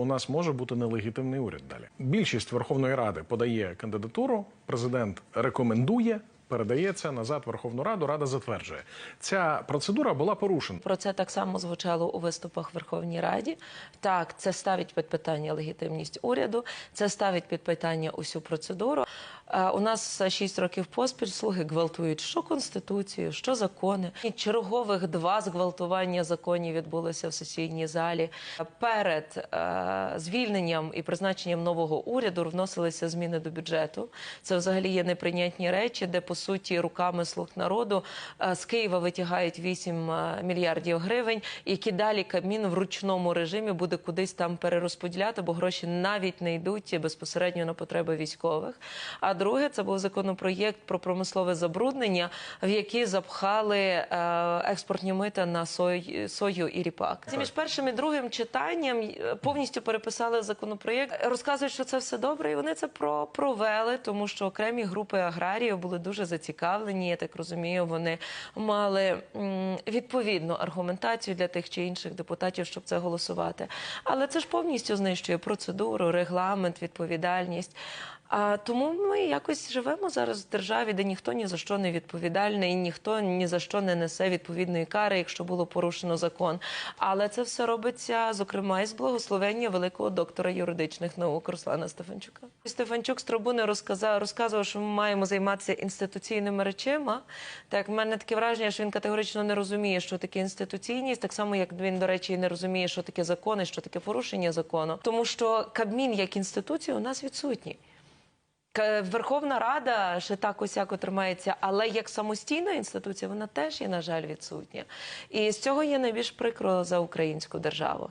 У нас може бути нелегітимний уряд далі. Більшість Верховної Ради подає кандидатуру, президент рекомендує, передається назад Верховну Раду, Рада затверджує. Ця процедура була порушена. Про це так само звучало у виступах в Верховній Раді. Так, це ставить під питання легітимність уряду, це ставить під питання усю процедуру. Е, У нас шість років поспіль слуги гвалтують що конституцію, що закони. Чергових два зґвалтування законів відбулося в сесійній залі. Перед е, звільненням і призначенням нового уряду вносилися зміни до бюджету. Це взагалі є неприйнятні речі, де по суті руками слуг народу е, з Києва витягають 8 е, мільярдів гривень, які далі Кабмін в ручному режимі буде кудись там перерозподіляти, бо гроші навіть не йдуть безпосередньо на потреби військових. А друге, це був законопроєкт про промислове забруднення, в який запхали е, експортні мита на сой, сою і ріпак. Це між першим і другим читанням повністю переписали законопроєкт. Розказують, що це все добре, і вони це про провели, тому що окремі групи аграріїв були дуже зацікавлені. Я так розумію, вони мали відповідну аргументацію для тих чи інших депутатів, щоб це голосувати. Але це ж повністю знищує процедуру, регламент, відповідальність. А тому ми якось живемо зараз в державі, де ніхто ні за що не відповідальний, і ніхто ні за що не несе відповідної кари, якщо було порушено закон. Але це все робиться, зокрема, із благословення великого доктора юридичних наук Руслана Стефанчука. Стефанчук з трибуни розказав, розказував, що ми маємо займатися інституційними речима. Так, в мене таке враження, що він категорично не розуміє, що таке інституційність, так само як він, до речі, не розуміє, що таке закони, що таке порушення закону, тому що Кабмін як інституція у нас відсутній. Верховна Рада ще так усяко тримається, але як самостійна інституція вона теж є, на жаль, відсутня. І з цього є найбільш прикро за українську державу.